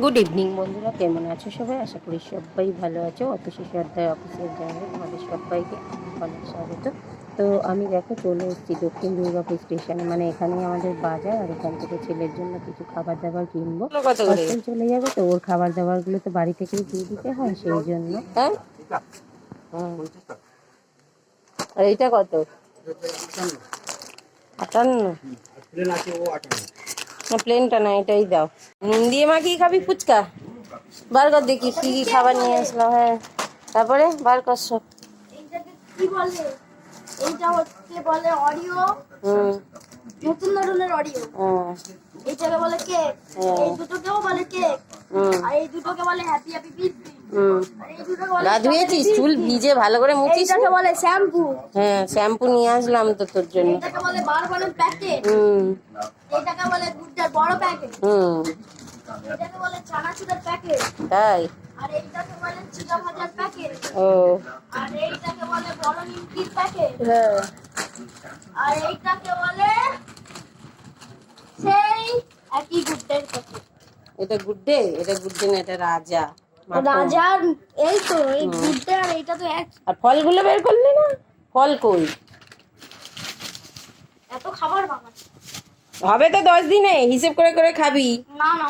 Good evening বন্ধুরা। কেমন আছো সবাই? আশা করি সবাই ভালো আছো। শিশু অধ্যায় অফিসের জায়গায় তোমাদের সবাইকে অনেক স্বাগত। তো আমি দেখো চলে এসেছি দক্ষিণ দুর্গাপুর স্টেশনে মানে এখানেই আমাদের বাজার আর এখান থেকে ছেলের জন্য কিছু খাবার দাবার কিনবো। কত করে? হস্টেল চলে যাবে তো ওর খাবার দাবারগুলো তো বাড়ি থেকেই দিয়ে দিতে হয় সেই জন্য। হ্যাঁ? হুম। আর এইটা কত? আটান্ন। না প্লেনটা না এটাই দাও। নুন দিয়ে মাখিয়ে খাবি ফুচকা? বার কর দেখি কি কি খাবার নিয়ে আসলো হ্যাঁ। তারপরে বার কর সব। কি বলে? এইটা হচ্ছে বলে অডিও হুম। নতুন ধরনের অডিও এইটাকে বলে কেক হ্যাঁ। এই দুটোকেও বলে কেক আর এই দুটোকে বলে হ্যাপি হ্যাপি বিথডে গা ধুয়েছিস চুল ভিজে ভালো করে মুছিস বলে শ্যাম্পু। হ্যাঁ শ্যাম্পু নিয়ে আসলাম তো তোর জন্য। হুম। হুম। তাই? ও। হ্যাঁ। আর এইটাকে বলে সেই একই গুড্ডের প্যাকেট। এটা গুড্ডে? এটা গুড্ডে না এটা রাজা। রাজার এই তো এই আর এইটা তো এক আর ফলগুলো বের করলি না? ফল কই? এত খাবার বাবা। হবে তো দশ দিনে হিসেব করে করে খাবি। না না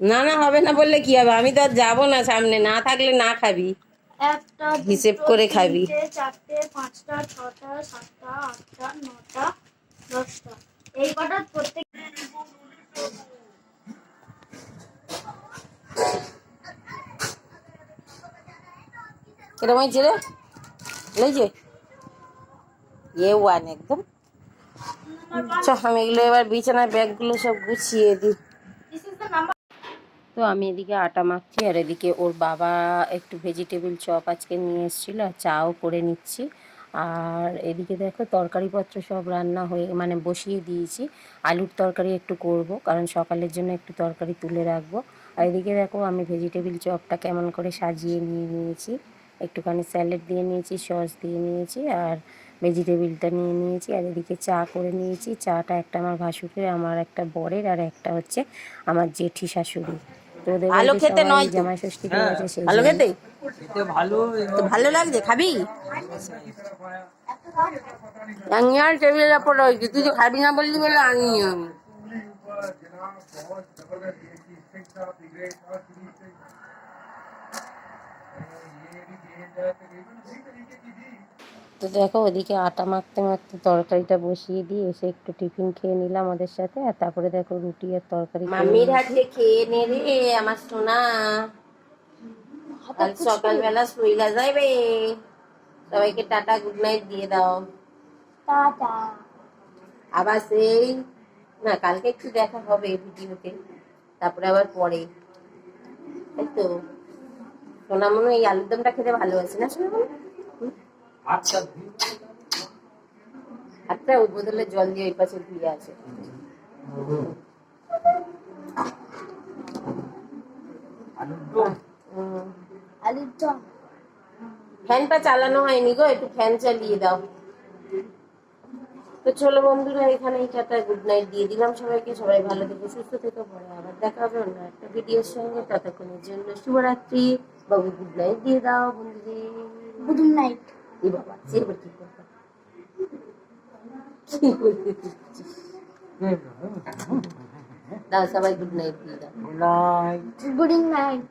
না। না হবে না বললে কি হবে? আমি তো আর যাব না সামনে না থাকলে না খাবি। একটা হিসেব করে খাবি। চারটে পাঁচটা ছটা সাতটা আটটা নটা দশটা। এই কটা প্রত্যেক কিরম হয়েছে রে লেগেছে এ ওয়ান একদম। চ, আমি এগুলো এবার বিছানার ব্যাগগুলো সব গুছিয়ে দিই। তো আমি এদিকে আটা মাখছি, আর এদিকে ওর বাবা একটু ভেজিটেবিল চপ আজকে নিয়ে এসেছিল, আর চাও করে নিচ্ছি। আর এদিকে দেখো, তরকারিপত্র সব রান্না হয়ে মানে বসিয়ে দিয়েছি। আলুর তরকারি একটু করব, কারণ সকালের জন্য একটু তরকারি তুলে রাখব। আর এদিকে দেখো, আমি ভেজিটেবিল চপটা কেমন করে সাজিয়ে নিয়ে নিয়েছি। একটুখানি স্যালাড দিয়ে নিয়েছি সস দিয়ে নিয়েছি আর ভেজিটেবিলটা নিয়ে নিয়েছি আর এদিকে চা করে নিয়েছি। চাটা একটা আমার ভাসুরের আমার একটা বরের আর একটা হচ্ছে আমার জেঠি শাশুড়ি। তো ওদের ভালো খেতে নয় জামাই ষষ্ঠী করেছে সেই ভালো খেতে? ভালো তো ভালো লাগছে? খাবি? আর টেবিলের রয়েছে। তুই তো খাবি না বললি বলে আনিনি তো দেখো ওদিকে আটা মাখতে মাখতে তরকারিটা বসিয়ে দিয়ে এসে একটু টিফিন খেয়ে নিলাম ওদের সাথে। আর তারপরে দেখো রুটি আর তরকারি খেয়ে মাম্মির হাতে খেয়ে নে রে আমার সোনা। কাল সকালবেলা শুইলা যাইবে। সবাইকে টাটা গুড নাইট দিয়ে দাও। টাটা। আবার সেই না কালকে একটু দেখা হবে ভিডিওতে তারপরে আবার পরে। তাই তো? সোনা মনে হয় এই আলুর দমটা খেতে ভালোবাসে না সোনা মনে? আচ্ছা। আচ্ছা ওই বোতলে জল দিয়ে ওই পাশে ধুয়ে আছে। আলুর দম। ফ্যানটা চালানো হয়নি গো একটু ফ্যান চালিয়ে দাও। তো চলো বন্ধুরা এখানে এই টাটা গুড নাইট দিয়ে দিলাম সবাইকে। সবাই ভালো থেকো সুস্থ থেকো পরে আবার দেখা হবে অন্য একটা ভিডিওর সঙ্গে। ততক্ষণের জন্য শুভরাত্রি। বাবু গুড নাইট দিয়ে দাও বন্ধুরে গুড নাইট এ বাবা সে এবার কি করব কি করতে দাও সবাই গুড নাইট দিয়ে দাও নাইট গুড নাইট